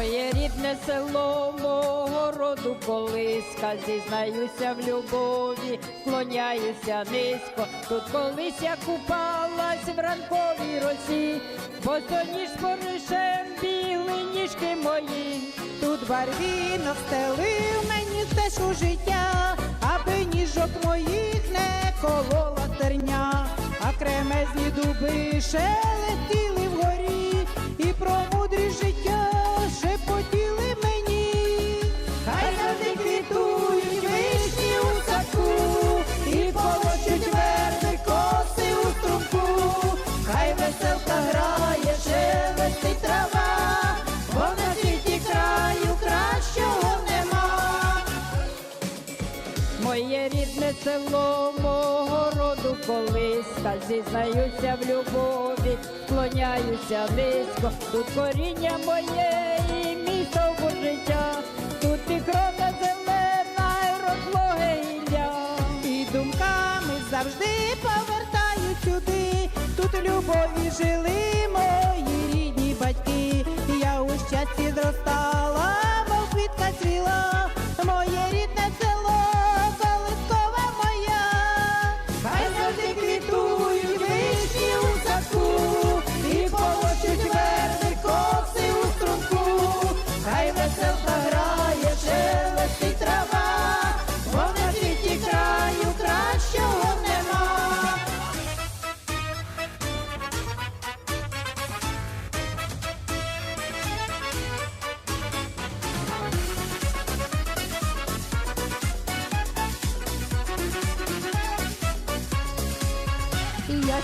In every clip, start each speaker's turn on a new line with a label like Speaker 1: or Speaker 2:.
Speaker 1: Моє рідне село мого роду колиска, зізнаюся в любові, клоняюся низько. Тут колись я купалась в ранковій росі, бо соніж споришем бігли ніжки мої.
Speaker 2: Тут барвінок стелив мені стежку життя, аби ніжок моїх не колола терня, а кремезні дуби шелестіли
Speaker 1: Село мого роду колиска, зізнаюся в любові, клоняюся низько, тут коріння моє і мій стовбур життя, тут і крона зелена, і розлоге гілля.
Speaker 2: І думками завжди повертають сюди. Тут любові жили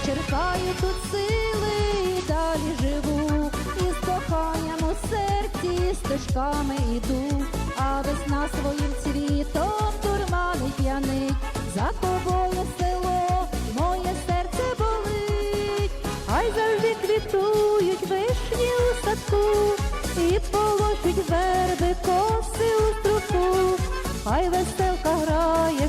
Speaker 3: Черпаю тут сили далі живу, і з коханням у серці стежками йду, а весна своїм цвітом дурманить п'янить, за тобою село, моє серце болить, хай завжди квітують вишні у садку, і полощуть верби коси у струку, хай веселка грає.